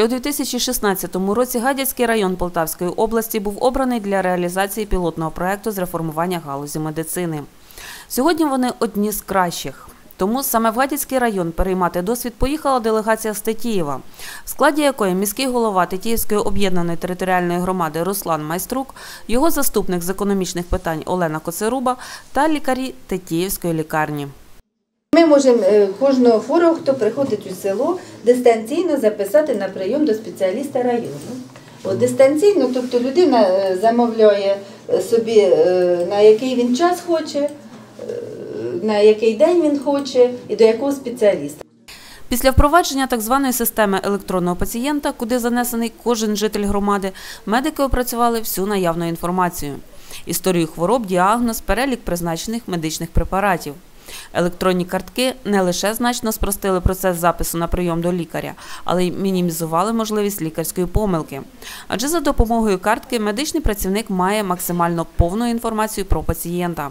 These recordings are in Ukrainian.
Ще у 2016 році Гадяцький район Полтавської області був обраний для реалізації пілотного проекту з реформування галузі медицини. Сьогодні вони одні з кращих. Тому саме в Гадяцький район переймати досвід поїхала делегація з Тетіїва, в складі якої міський голова Тетіївської об'єднаної територіальної громади Руслан Майструк, його заступник з економічних питань Олена Коцеруба та лікарі Тетіївської лікарні. Ми можемо е, кожного хворого, хто приходить у село, дистанційно записати на прийом до спеціаліста району. От дистанційно, тобто людина е, замовляє е, собі, на який він час хоче, на який день він хоче і до якого спеціаліста. Після впровадження так званої системи електронного пацієнта, куди занесений кожен житель громади, медики опрацювали всю наявну інформацію: історію хвороб, діагноз, перелік призначених медичних препаратів. Електронні картки не лише значно спростили процес запису на прийом до лікаря, але й мінімізували можливість лікарської помилки. Адже за допомогою картки медичний працівник має максимально повну інформацію про пацієнта.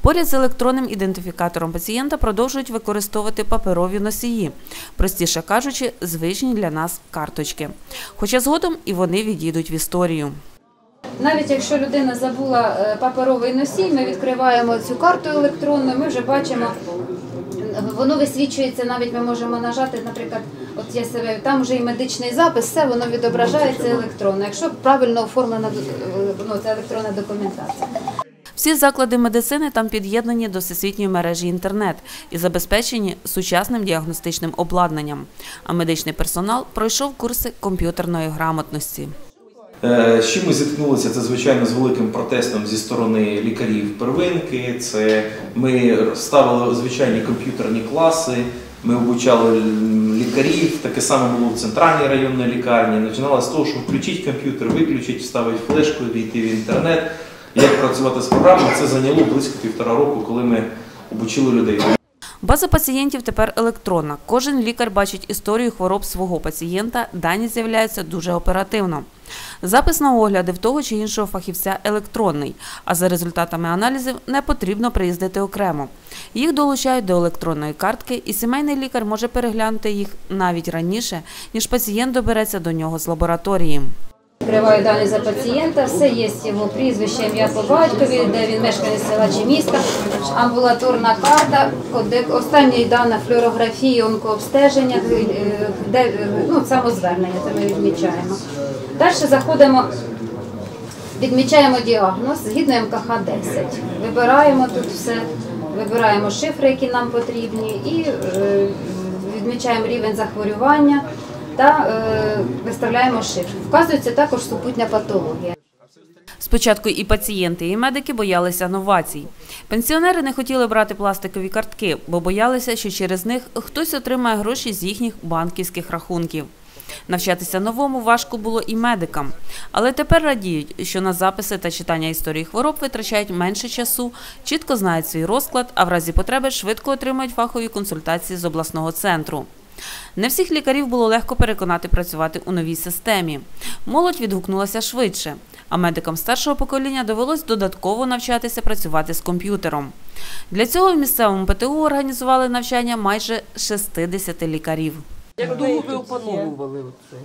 Поряд з електронним ідентифікатором пацієнта продовжують використовувати паперові носії, простіше кажучи, звичні для нас карточки. Хоча згодом і вони відійдуть в історію. Навіть якщо людина забула е, паперовий носій, ми відкриваємо цю карту електронну, ми вже бачимо, воно висвічується, навіть ми можемо нажати, наприклад, от я себе, там вже і медичний запис, все воно відображається електронно, якщо правильно оформлена е, ну, ця електронна документація. Всі заклади медицини там під'єднані до всесвітньої мережі інтернет і забезпечені сучасним діагностичним обладнанням. А медичний персонал пройшов курси комп'ютерної грамотності. Е, З чим ми зіткнулися, це звичайно з великим протестом зі сторони лікарів первинки. Це ми ставили звичайні комп'ютерні класи, ми обучали лікарів. Таке саме було в центральній районній лікарні. Починалося з того, що включіть комп'ютер, виключить, вставить флешку, війти в інтернет. Як працювати з програмою, це зайняло близько півтора року, коли ми обучили людей. База пацієнтів тепер електронна. Кожен лікар бачить історію хвороб свого пацієнта, дані з'являються дуже оперативно. Запис на огляди в того чи іншого фахівця електронний, а за результатами аналізів не потрібно приїздити окремо. Їх долучають до електронної картки, і сімейний лікар може переглянути їх навіть раніше, ніж пацієнт добереться до нього з лабораторії. Відкриваю дані за пацієнта, все є його прізвище, ім'я по батькові, де він мешкає села чи міста, амбулаторна карта, останні дана флюорографії, онкообстеження, е, де е, ну, самозвернення, це ми відмічаємо. Далі заходимо, відмічаємо діагноз згідно МКХ 10. Вибираємо тут все, вибираємо шифри, які нам потрібні, і е, відмічаємо рівень захворювання та е, виставляємо шифр. Вказується також супутня патологія. Спочатку і пацієнти, і медики боялися новацій. Пенсіонери не хотіли брати пластикові картки, бо боялися, що через них хтось отримає гроші з їхніх банківських рахунків. Навчатися новому важко було і медикам, але тепер радіють, що на записи та читання історії хвороб витрачають менше часу, чітко знають свій розклад, а в разі потреби швидко отримують фахові консультації з обласного центру. Не всіх лікарів було легко переконати працювати у новій системі. Молодь відгукнулася швидше, а медикам старшого покоління довелось додатково навчатися працювати з комп'ютером. Для цього в місцевому ПТУ організували навчання майже 60 лікарів. Як довго ви опановували це?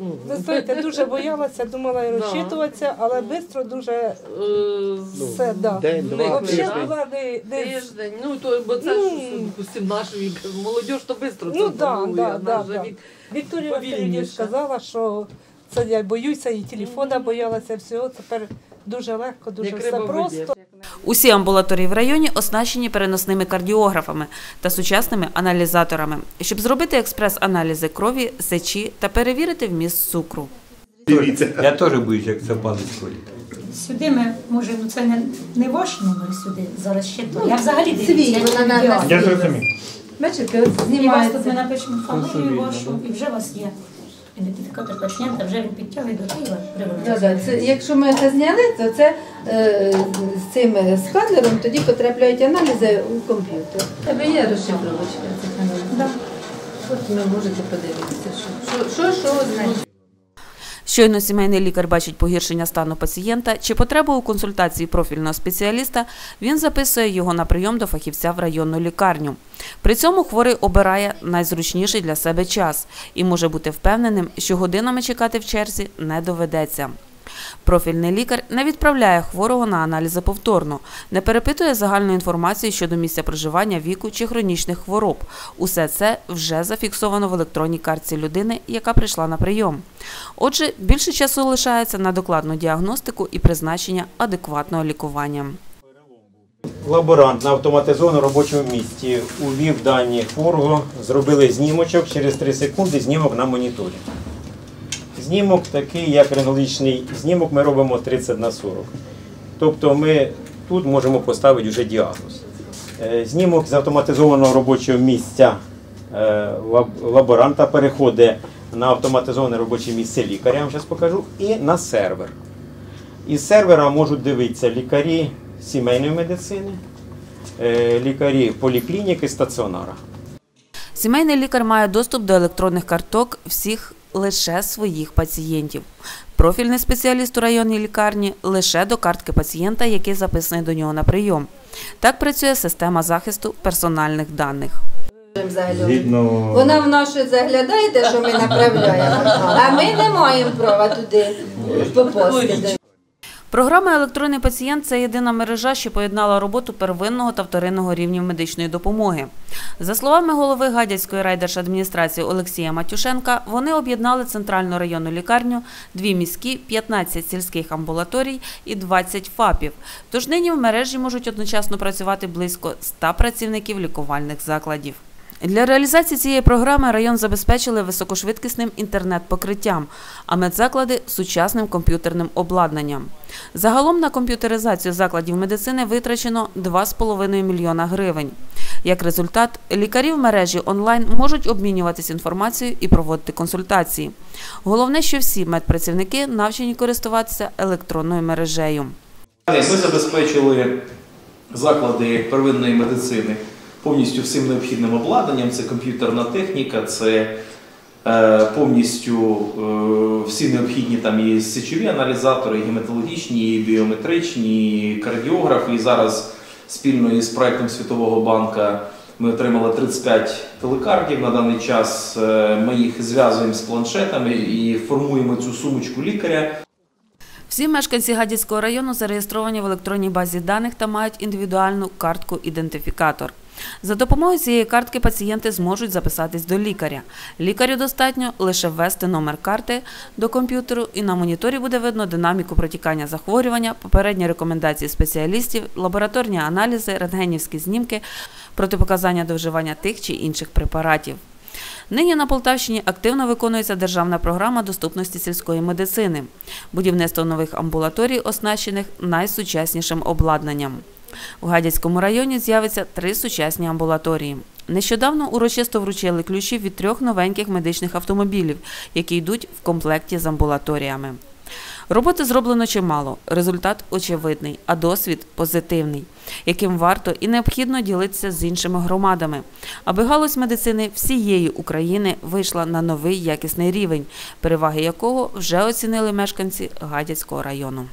Ну, Ви знаєте, дуже боялася, думала розчитуватися, але швидко дуже е, все, да. День, два, Ну, Взагалі тиждень. була не, не Тиждень, ну то бо це ж Ну. допустим, наш вік. Молодь то швидко це Ну, да, опанує, да, а да, наш же да. вік Вікторія повільніше. Васильівна сказала, що це я боюся, і телефона боялася, всього. Тепер дуже легко, дуже як все риба в воді. просто. Усі амбулаторії в районі оснащені переносними кардіографами та сучасними аналізаторами, щоб зробити експрес-аналізи крові, сечі та перевірити вміст цукру. Я теж боюсь, як це палець ходить. Сюди ми, може, ну це не, не ваш номер сюди зараз ще то. Я взагалі на Я зрозумів. Бачите, от І вас тут знімається. ми напишемо Консульно, вашу, і вже вас є ідентифікатор пацієнта, вже він підтягує до Києва, Да, да. Це, якщо ми це зняли, то це е, з цим сканером тоді потрапляють аналізи у комп'ютер. У Тебе є розшифровочка цих аналізів? Да. От ви можете подивитися, що що, що, що значить. Щойно сімейний лікар бачить погіршення стану пацієнта чи потребу у консультації профільного спеціаліста, він записує його на прийом до фахівця в районну лікарню. При цьому хворий обирає найзручніший для себе час і може бути впевненим, що годинами чекати в черзі не доведеться. Профільний лікар не відправляє хворого на аналізи повторно, не перепитує загальну інформацію щодо місця проживання, віку чи хронічних хвороб. Усе це вже зафіксовано в електронній картці людини, яка прийшла на прийом. Отже, більше часу лишається на докладну діагностику і призначення адекватного лікування. Лаборант на автоматизованому робочому місці увів дані хворого, зробили знімочок, через 3 секунди знімок на моніторі. Знімок такий, як рентгенологічний знімок, ми робимо 30 на 40. Тобто ми тут можемо поставити вже діагноз. Е, Знімок з автоматизованого робочого місця е, лаборанта переходить на автоматизоване робоче місце лікаря, я вам зараз покажу, і на сервер. Із сервера можуть дивитися лікарі сімейної медицини, е, лікарі поліклініки, стаціонара. Сімейний лікар має доступ до електронних карток всіх лише своїх пацієнтів. Профільний спеціаліст у районній лікарні лише до картки пацієнта, який записаний до нього на прийом. Так працює система захисту персональних даних. Згідно Вона в нашу заглядаєте, що ми направляємо, а ми не маємо права туди попасти. Програма Електронний пацієнт це єдина мережа, що поєднала роботу первинного та вторинного рівнів медичної допомоги. За словами голови Гадяцької райдержадміністрації Олексія Матюшенка, вони об'єднали центральну районну лікарню, дві міські, 15 сільських амбулаторій і 20 ФАПів. Тож нині в мережі можуть одночасно працювати близько 100 працівників лікувальних закладів. Для реалізації цієї програми район забезпечили високошвидкісним інтернет-покриттям, а медзаклади сучасним комп'ютерним обладнанням. Загалом на комп'ютеризацію закладів медицини витрачено 2,5 мільйона гривень. Як результат, лікарі в мережі онлайн можуть обмінюватися інформацією і проводити консультації. Головне, що всі медпрацівники навчені користуватися електронною мережею. Ми забезпечили заклади первинної медицини повністю всім необхідним обладнанням. Це комп'ютерна техніка, це е, повністю е, всі необхідні там і сечові аналізатори, і гематологічні, і біометричні, і кардіографи. І зараз спільно із проектом Світового банка ми отримали 35 телекардів на даний час. Е, Ми їх зв'язуємо з планшетами і формуємо цю сумочку лікаря. Всі мешканці Гадяцького району зареєстровані в електронній базі даних та мають індивідуальну картку-ідентифікатор. За допомогою цієї картки пацієнти зможуть записатись до лікаря. Лікарю достатньо лише ввести номер карти до комп'ютеру, і на моніторі буде видно динаміку протікання захворювання, попередні рекомендації спеціалістів, лабораторні аналізи, рентгенівські знімки, протипоказання до вживання тих чи інших препаратів. Нині на Полтавщині активно виконується державна програма доступності сільської медицини, будівництво нових амбулаторій, оснащених найсучаснішим обладнанням. У Гадяцькому районі з'явиться три сучасні амбулаторії. Нещодавно урочисто вручили ключі від трьох новеньких медичних автомобілів, які йдуть в комплекті з амбулаторіями. Роботи зроблено чимало, результат очевидний, а досвід позитивний, яким варто і необхідно ділитися з іншими громадами, аби галузь медицини всієї України вийшла на новий якісний рівень, переваги якого вже оцінили мешканці Гадяцького району.